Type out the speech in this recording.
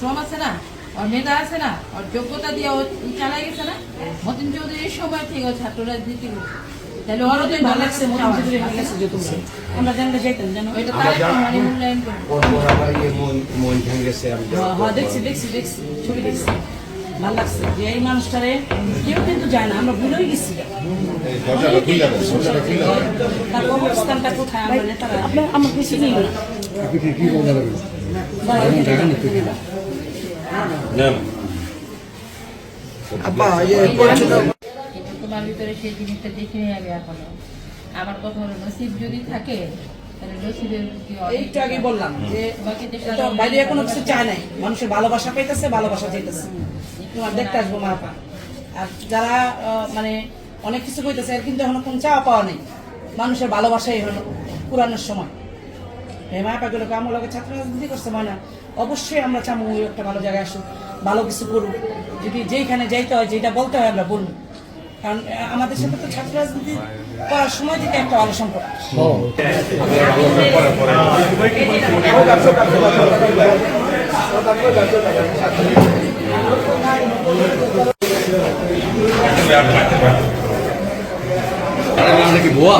শ্রম আছে না ওর মেধা আছে না ওর যোগ্যতা দিয়ে ও চালাই গেছে না? মতিন চৌধুরী এই সময় থেকে ও ছাত্র রাজনীতি তাহলে ওরও তো ভালো লাগছে মতিন চৌধুরী ভালো লাগছে। যে তোমরা আমরা জানলে যাইতাম জানো ওইটা তার মানে মূল্যায়ন করব ওর ওর আবার ইয়ে মন মন ভেঙে গেছে আমি হ্যাঁ, হ্যাঁ দেখছি দেখছি দেখছি ছবি দেখছি। ভালো লাগছে যে এই মানুষটারে কেউ কিন্তু যায় না আমরা ভুলেই গেছি। তার অবস্থানটা কোথায়? আমরা নেতারা আমার বেশি নেই। তোমার ভিতরে সেই জিনিসটা দেখে নিয়ে আমি এখনও। আমার কথা হলো নসিব যদি থাকে একটু আগে বললাম যে বাইরে কোনো কিছু চায় নাই। মানুষের ভালোবাসা পাইতেছে ভালোবাসা চাইতেছে। তোমার দেখতে আসব মাপা আর যারা আহ, মানে অনেক কিছু কইতেছে কিন্তু এখনও কোনো চাওয়া পাওয়া নেই। মানুষের ভালোবাসাই হলো পুরানোর সময়। এই মায়াপাগুলোকে আমার লোকের ছাত্র রাজনীতি করছে মানে অবশ্যই আমরা চামু একটা ভালো জায়গায় আসুক ভালো কিছু করুক। যদি যেইখানে যাইতে হয় যেটা বলতে হয় আমরা বলব। কারণ আমাদের সাথে তো ছাত্র রাজনীতি করার সময় থেকে একটা ভালো সম্পর্ক। নাকি বোয়া?